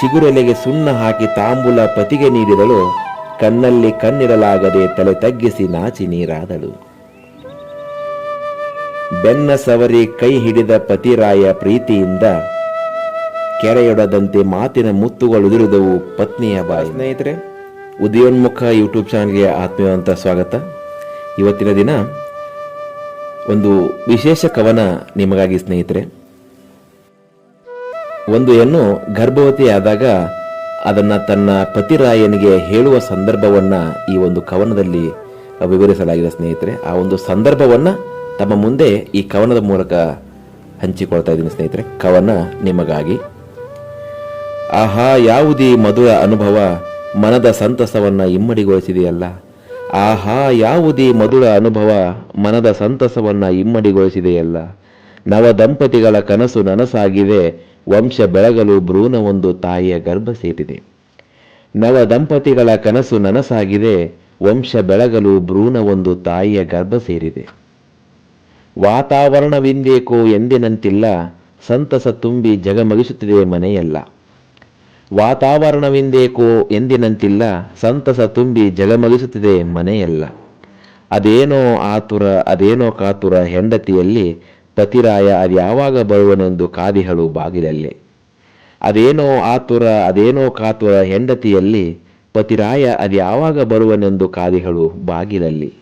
ಚಿಗುರೆಲೆಗೆ ಸುಣ್ಣ ಹಾಕಿ ತಾಂಬೂಲ ಪತಿಗೆ ನೀಡಿದಳು. ಕಣ್ಣಲ್ಲಿ ಕಣ್ಣಿಡಲಾಗದೆ ತಲೆ ತಗ್ಗಿಸಿ ನಾಚಿ ನೀರಾದಳು. ಬೆನ್ನ ಸವರಿ ಕೈ ಹಿಡಿದ ಪತಿರಾಯ ಪ್ರೀತಿಯಿಂದ ಕೆರೆಯೊಡದಂತೆ ಮಾತಿನ ಮುತ್ತುಗಳು ಉದುರಿದವು ಪತ್ನಿಯ ಬಾಯಿ. ಸ್ನೇಹಿತರೆ ಉದಯೋನ್ಮುಖ ಯೂಟ್ಯೂಬ್ ಚಾನಲ್ಗೆ ಆತ್ಮೀಯವಂತ ಸ್ವಾಗತ. ಇವತ್ತಿನ ದಿನ ಒಂದು ವಿಶೇಷ ಕವನ ನಿಮಗಾಗಿ ಸ್ನೇಹಿತರೆ. ಒಂದು ಹೆಣ್ಣು ಗರ್ಭವತಿಯಾದಾಗ ಅದನ್ನ ತನ್ನ ಪತಿರಾಯನಿಗೆ ಹೇಳುವ ಸಂದರ್ಭವನ್ನ ಈ ಒಂದು ಕವನದಲ್ಲಿ ವಿವರಿಸಲಾಗಿದೆ ಸ್ನೇಹಿತರೆ. ಆ ಒಂದು ಸಂದರ್ಭವನ್ನ ತಮ್ಮ ಮುಂದೆ ಈ ಕವನದ ಮೂಲಕ ಹಂಚಿಕೊಳ್ತಾ ಇದ್ದೀನಿ ಸ್ನೇಹಿತರೆ. ಕವನ ನಿಮಗಾಗಿ. ಆಹಾ, ಯಾವುದೀ ಮಧುರ ಅನುಭವ ಮನದ ಸಂತಸವನ್ನ ಇಮ್ಮಡಿಗೊಳಿಸಿದೆಯಲ್ಲ. ಆಹಾ, ಯಾವುದೇ ಮಧುರ ಅನುಭವ ಮನದ ಸಂತಸವನ್ನ ಇಮ್ಮಡಿಗೊಳಿಸಿದೆಯಲ್ಲ. ನವ ದಂಪತಿಗಳ ಕನಸು ನನಸಾಗಿದೆ. ವಂಶ ಬೆಳಗಲು ಭ್ರೂಣ ಒಂದು ತಾಯಿಯ ಗರ್ಭ ಸೇರಿದೆ. ನವ ದಂಪತಿಗಳ ಕನಸು ನನಸಾಗಿದೆ, ವಂಶ ಬೆಳಗಲು ಭ್ರೂಣ ಒಂದು ತಾಯಿಯ ಗರ್ಭ ಸೇರಿದೆ. ವಾತಾವರಣವಿಂದೇಕೋ ಎಂದಿನಂತಿಲ್ಲ, ಸಂತಸ ತುಂಬಿ ಜಗಮಗಿಸುತ್ತಿದೆ ಮನೆಯಲ್ಲ. ವಾತಾವರಣವಿಂದೇಕೋ ಎಂದಿನಂತಿಲ್ಲ, ಸಂತಸ ತುಂಬಿ ಜಗಮಗಿಸುತ್ತಿದೆ ಮನೆಯಲ್ಲ. ಅದೇನೋ ಆತುರ, ಅದೇನೋ ಕಾತುರ ಹೆಂಡತಿಯಲ್ಲಿ ಪತಿರಾಯ, ಅದು ಯಾವಾಗ ಬರುವನೆಂದು ಕಾದಿಹಳು ಬಾಗಿಲಲ್ಲಿ. ಅದೇನೋ ಆತುರ, ಅದೇನೋ ಕಾತುರ ಹೆಂಡತಿಯಲ್ಲಿ ಪತಿರಾಯ ಅದ್ಯಾವಾಗ ಬರುವನೆಂದು ಕಾದಿಹಳು ಬಾಗಿಲಲ್ಲಿ.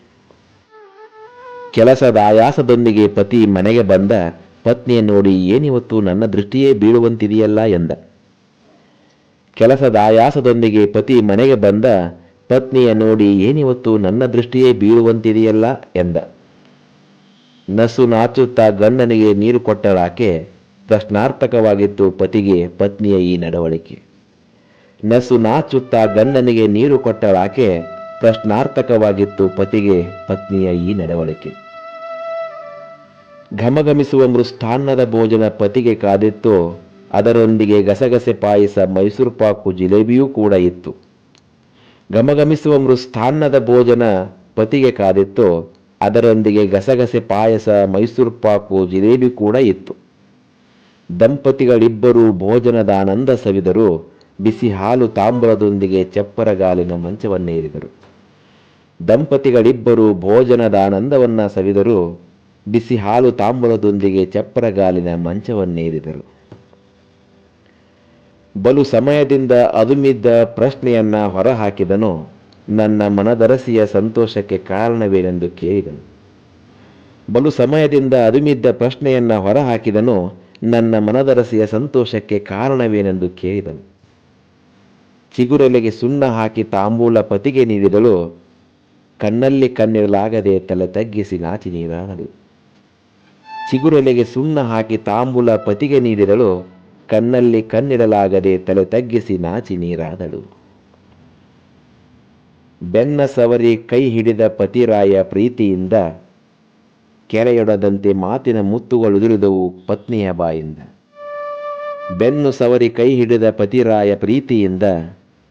ಕೆಲಸದ ಆಯಾಸದೊಂದಿಗೆ ಪತಿ ಮನೆಗೆ ಬಂದ ಪತ್ನಿಯ ನೋಡಿ, ಏನಿವತ್ತು ನನ್ನ ದೃಷ್ಟಿಯೇ ಬೀಳುವಂತಿದೆಯಲ್ಲ ಎಂದ. ಕೆಲಸದ ಆಯಾಸದೊಂದಿಗೆ ಪತಿ ಮನೆಗೆ ಬಂದ, ಪತ್ನಿಯ ನೋಡಿ, ಏನಿವತ್ತು ನನ್ನ ದೃಷ್ಟಿಯೇ ಬೀಳುವಂತಿದೆಯಲ್ಲ ಎಂದ. ನಸು ನಾಚುತ್ತಾ ಗಂಡನಿಗೆ ನೀರು ಕೊಟ್ಟಳಾಕೆ ಪ್ರಶ್ನಾರ್ಥಕವಾಗಿತ್ತು ಪತಿಗೆ, ಪತ್ನಿಯ ಈ ನಡವಳಿಕೆ. ನಸು ನಾಚುತ್ತಾ ಗಂಡನಿಗೆ ನೀರು ಕೊಟ್ಟಳಾಕೆ ಪ್ರಶ್ನಾರ್ಥಕವಾಗಿತ್ತು ಪತಿಗೆ, ಪತ್ನಿಯ ಈ ನಡವಳಿಕೆ. ಘಮಘಮಿಸುವ ಮೃಷ್ಟಾನ್ನದ ಭೋಜನ ಪತಿಗೆ ಕಾದಿತ್ತು. ಅದರೊಂದಿಗೆ ಗಸಗಸೆ ಪಾಯಸ ಮೈಸೂರು ಪಾಕು ಜಿಲೇಬಿಯೂ ಕೂಡ ಇತ್ತು. ಘಮಘಮಿಸುವ ಮೃಷ್ಟಾನ್ನದ ಭೋಜನ ಪತಿಗೆ ಕಾದಿತ್ತು. ಅದರೊಂದಿಗೆ ಗಸಗಸೆ ಪಾಯಸ, ಮೈಸೂರು ಪಾಕು, ಜಿಲೇಬಿ ಕೂಡ ಇತ್ತು. ದಂಪತಿಗಳಿಬ್ಬರೂ ಭೋಜನದ ಆನಂದ ಸವಿದರು. ಬಿಸಿ ಹಾಲು ತಾಂಬೂಲದೊಂದಿಗೆ ಚಪ್ಪರಗಾಲಿನ ಮಂಚವನ್ನೇರಿದರು. ದಂಪತಿಗಳಿಬ್ಬರು ಭೋಜನದ ಆನಂದವನ್ನ ಸವಿದರು. ಬಿಸಿ ಹಾಲು ತಾಂಬೂಲದೊಂದಿಗೆ ಚಪ್ಪರಗಾಲಿನ ಮಂಚವನ್ನೇರಿದರು. ಬಲು ಸಮಯದಿಂದ ಅದುಮಿದ್ದ ಪ್ರಶ್ನೆಯನ್ನ ಹೊರಹಾಕಿದನು. ನನ್ನ ಮನದರಸಿಯ ಸಂತೋಷಕ್ಕೆ ಕಾರಣವೇನೆಂದು ಕೇಳಿದನು. ಬಲು ಸಮಯದಿಂದ ಅದುಮಿದ್ದ ಪ್ರಶ್ನೆಯನ್ನು ಹೊರಹಾಕಿದನು, ನನ್ನ ಮನದರಸಿಯ ಸಂತೋಷಕ್ಕೆ ಕಾರಣವೇನೆಂದು ಕೇಳಿದನು. ಚಿಗುರೆಲೆಗೆ ಸುಣ್ಣ ಹಾಕಿ ತಾಂಬೂಲ ಪತಿಗೆ ನೀಡಿದಳು, ಕಣ್ಣಲ್ಲಿ ಕಣ್ಣಿರಲಾಗದೆ ತಲೆ ತಗ್ಗಿಸಿ ನಾಚಿ ನೀರಾದಳು. ಚಿಗುರೆಲೆಗೆ ಸುಣ್ಣ ಹಾಕಿ ತಾಂಬೂಲ ಪತಿಗೆ ನೀಡಿದಳು, ಕಣ್ಣಲ್ಲಿ ಕಣ್ಣಿಡಲಾಗದೆ ತಲೆ ತಗ್ಗಿಸಿ ನಾಚಿ ನೀರಾದಳು. ಬೆನ್ನ ಸವರಿ ಕೈ ಹಿಡಿದ ಪತಿರಾಯ ಪ್ರೀತಿಯಿಂದ ಕೆರೆಯೊಡದಂತೆ ಮಾತಿನ ಮುತ್ತುಗಳುದುರಿದವು ಪತ್ನಿಯ ಬಾಯಿಂದ. ಬೆನ್ನು ಸವರಿ ಕೈ ಹಿಡಿದ ಪತಿರಾಯ ಪ್ರೀತಿಯಿಂದ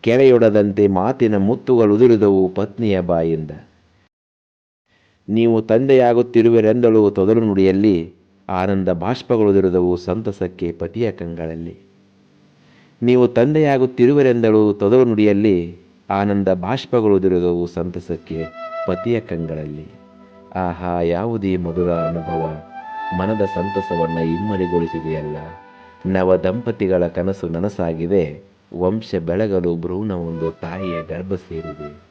ಕೆರೆಯೊಡದಂತೆ ಮಾತಿನ ಮುತ್ತುಗಳುದುರಿದವು ಪತ್ನಿಯ ಬಾಯಿಂದ. ನೀವು ತಂದೆಯಾಗುತ್ತಿರುವರೆಂದಳು ತೊದಲು ನುಡಿಯಲ್ಲಿ ಆನಂದ ಬಾಷ್ಪಗಳುದಿರುದವು ಸಂತಸಕ್ಕೆ ಪತಿಯ ಕಂಗಳಲ್ಲಿ ನೀವು ತಂದೆಯಾಗುತ್ತಿರುವರೆಂದಳು ತೊದಲು ನುಡಿಯಲ್ಲಿ ಆನಂದ ಬಾಷ್ಪಗಳುದಿರುದವು ಸಂತಸಕ್ಕೆ ಪತಿಯ ಕಂಗಳಲ್ಲಿ. ಆಹಾ, ಯಾವುದೇ ಮಧುರ ಅನುಭವ ಮನದ ಸಂತಸವನ್ನು ಇಮ್ಮಡಿಗೊಳಿಸಿದೆಯಲ್ಲ. ನವ ದಂಪತಿಗಳ ಕನಸು ನನಸಾಗಿದೆ. ವಂಶ ಬೆಳಗಲು ಭ್ರೂಣ ಒಂದು ತಾಯಿಯ ಗರ್ಭ ಸೇರಿದೆ.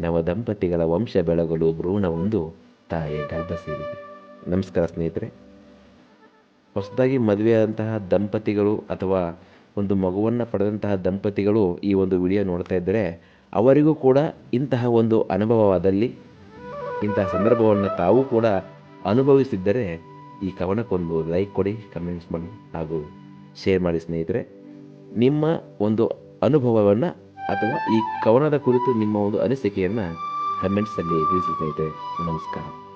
ನವ ದಂಪತಿಗಳ ವಂಶ ಬೆಳಗಲು ಭ್ರೂಣ ಒಂದು ತಾಯಿಯ ಗರ್ಭ ಸೇರಿದೆ. ನಮಸ್ಕಾರ ಸ್ನೇಹಿತರೆ. ಹೊಸದಾಗಿ ಮದುವೆಯಾದಂತಹ ದಂಪತಿಗಳು ಅಥವಾ ಒಂದು ಮಗುವನ್ನು ಪಡೆದಂತಹ ದಂಪತಿಗಳು ಈ ಒಂದು ವಿಡಿಯೋ ನೋಡ್ತಾ ಇದ್ದರೆ ಅವರಿಗೂ ಕೂಡ ಇಂತಹ ಒಂದು ಅನುಭವವಾದಲ್ಲಿ, ಇಂತಹ ಸಂದರ್ಭವನ್ನು ತಾವು ಕೂಡ ಅನುಭವಿಸಿದ್ದರೆ ಈ ಕವನಕ್ಕೊಂದು ಲೈಕ್ ಕೊಡಿ ಕಮೆಂಟ್ಸ್ ಮಾಡಿ ಹಾಗೂ ಶೇರ್ ಮಾಡಿ ಸ್ನೇಹಿತರೆ. ನಿಮ್ಮ ಒಂದು ಅನುಭವವನ್ನು ಅಥವಾ ಈ ಕವನದ ಕುರಿತು ನಿಮ್ಮ ಒಂದು ಅನಿಸಿಕೆಯನ್ನು ಕಮೆಂಟ್ಸಲ್ಲಿ ತಿಳಿಸಿ ಸ್ನೇಹಿತರೆ. ನಮಸ್ಕಾರ.